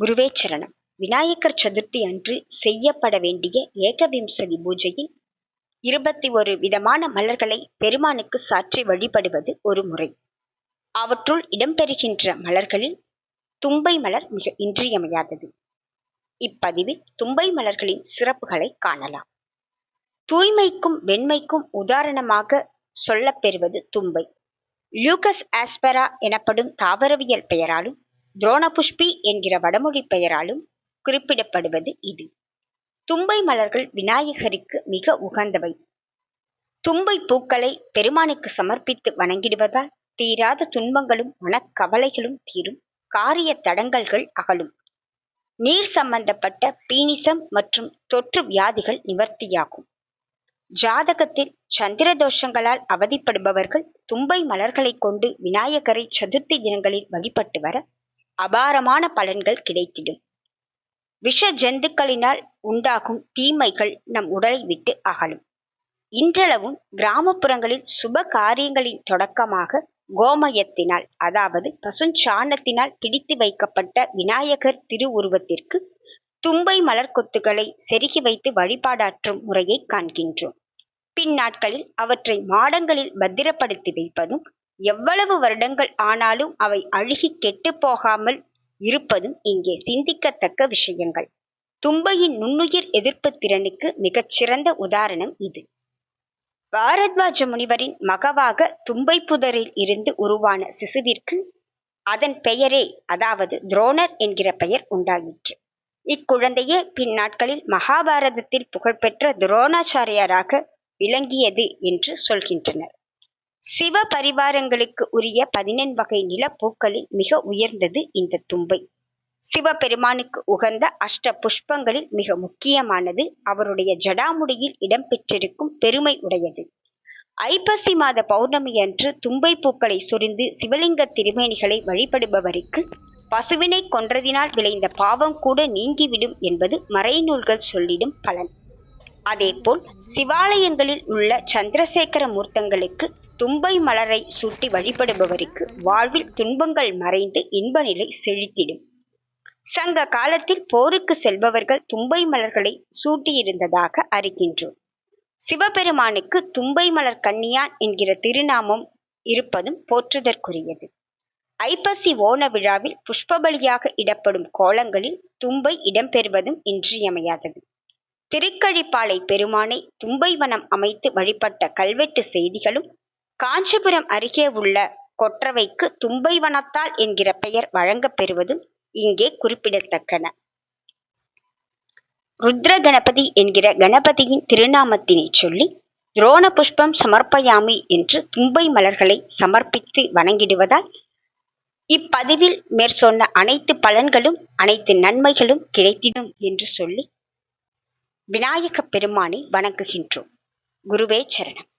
குருவே சரணம் விநாயகர் சதுர்த்தி அன்று செய்யப்பட வேண்டிய ஏகவிம்சதி பூஜையில் இருபத்தி ஒரு விதமான மலர்களை பெருமானுக்கு சாற்றி வழிபடுவது ஒரு முறை. அவற்றுள் இடம்பெறுகின்ற மலர்களில் தும்பை மலர் மிக இன்றியமையாதது. இப்பதிவில் தும்பை மலர்களின் சிறப்புகளை காணலாம். தூய்மைக்கும் வெண்மைக்கும் உதாரணமாக சொல்லப்பெறுவது தும்பை. லியூகஸ் ஆஸ்பெரா எனப்படும் தாவரவியல் பெயராலும் துரோணபுஷ்பி என்கிற வடமொழி பெயராலும் குறிப்பிடப்படுவது இது. தும்பை மலர்கள் விநாயகருக்கு மிக உகந்தவை. தும்பை பூக்களை பெருமானுக்கு சமர்ப்பித்து வணங்கிடுவதால் தீராத துன்பங்களும் மனக்கவலைகளும் தீரும். காரிய தடங்கல்கள் அகலும். நீர் சம்பந்தப்பட்ட பீனிசம் மற்றும் தொற்று வியாதிகள் நிவர்த்தியாகும். ஜாதகத்தில் சந்திர தோஷங்களால் அவதிப்படுபவர்கள் தும்பை மலர்களை கொண்டு விநாயகரை சதுர்த்தி தினங்களில் வழிபட்டு வர அபாரமான பலன்கள் கிடைத்திடும். விஷ ஜந்துக்களினால் உண்டாகும் தீமைகள் நம் உடலை விட்டு அகலும். இன்றளவும் கிராமப்புறங்களில் சுப காரியங்களின் தொடக்கமாக கோமயத்தினால் அதாவது பசுஞ்சாணத்தினால் பிடித்து வைக்கப்பட்ட விநாயகர் திருவுருவத்திற்கு தும்பை மலர் கொத்துக்களை செருகி வைத்து வழிபாடாற்றும் முறையை காண்கின்றோம். பின்னாட்களில் அவற்றை மாடங்களில் பத்திரப்படுத்தி வைப்பதும் எவ்வளவு வருடங்கள் ஆனாலும் அவை அழுகி கெட்டு போகாமல் இருப்பதும் இங்கே சிந்திக்கத்தக்க விஷயங்கள். தும்பையின் நுண்ணுயிர் எதிர்ப்பு திறனுக்கு மிகச்சிறந்த உதாரணம் இது. பாரத்வாஜ முனிவரின் மகவாக தும்பை புதரில் இருந்து உருவான சிசுவிற்கு அதன் பெயரே அதாவது துரோணர் என்கிற பெயர் உண்டாயிற்று. இக்குழந்தையே பின்னாட்களில் மகாபாரதத்தில் புகழ்பெற்ற துரோணாச்சாரியாராக விளங்கியது என்று சொல்கின்றனர். சிவ பரிவாரங்களுக்கு உரிய பதினெண் வகை நிலப்பூக்களில் மிக உயர்ந்தது இந்த தும்பை. சிவபெருமானுக்கு உகந்த அஷ்ட புஷ்பங்களில் மிக முக்கியமானது அவருடைய ஜடாமுடியில் இடம்பெற்றிருக்கும் பெருமை உடையது. ஐப்பசி மாத பௌர்ணமி அன்று தும்பை பூக்களை சொரிந்து சிவலிங்க திருமேனிகளை வழிபடுபவருக்கு பசுவினை கொன்றதினால் விளைந்த பாவம் கூட நீங்கிவிடும் என்பது மறைநூல்கள் சொல்லிடும் பலன். அதேபோல் சிவாலயங்களில் உள்ள சந்திரசேகர மூர்த்தங்களுக்கு தும்பை மலரை சூட்டி வழிபடுபவருக்கு வாழ்வில் துன்பங்கள் மறைந்து இன்பநிலை செழித்திடும். சங்க காலத்தில் போருக்கு செல்பவர்கள் தும்பை மலர்களை சூட்டியிருந்ததாக அறிகின்றோம். சிவபெருமானுக்கு தும்பை மலர் கன்னியான் என்கிற திருநாமம் இருப்பதும் போற்றுதற்குரியது. ஐப்பசி ஓண விழாவில் புஷ்பபலியாக இடப்படும் கோலங்களில் தும்பை இடம்பெறுவதும் இன்றியமையாதது. திருக்கழிப்பாலை பெருமானை தும்பைவனம் அமைத்து வழிபட்ட கல்வெட்டு செய்திகளும் காஞ்சிபுரம் அருகே உள்ள கொற்றவைக்கு தும்பைவனத்தால் என்கிற பெயர் வழங்கப்பெறுவதும் இங்கே குறிப்பிடத்தக்கன. ருத்ர கணபதி என்கிற கணபதியின் திருநாமத்தினை சொல்லி துரோண புஷ்பம் சமர்ப்பயாமி என்று தும்பை மலர்களை சமர்ப்பித்து வணங்கிடுவதால் இப்பதிவில் மேற்சொன்ன அனைத்து பலன்களும் அனைத்து நன்மைகளும் கிடைத்திடும் என்று சொல்லி விநாயக பெருமானை வணங்குகின்றோம். குருவே சரணம்.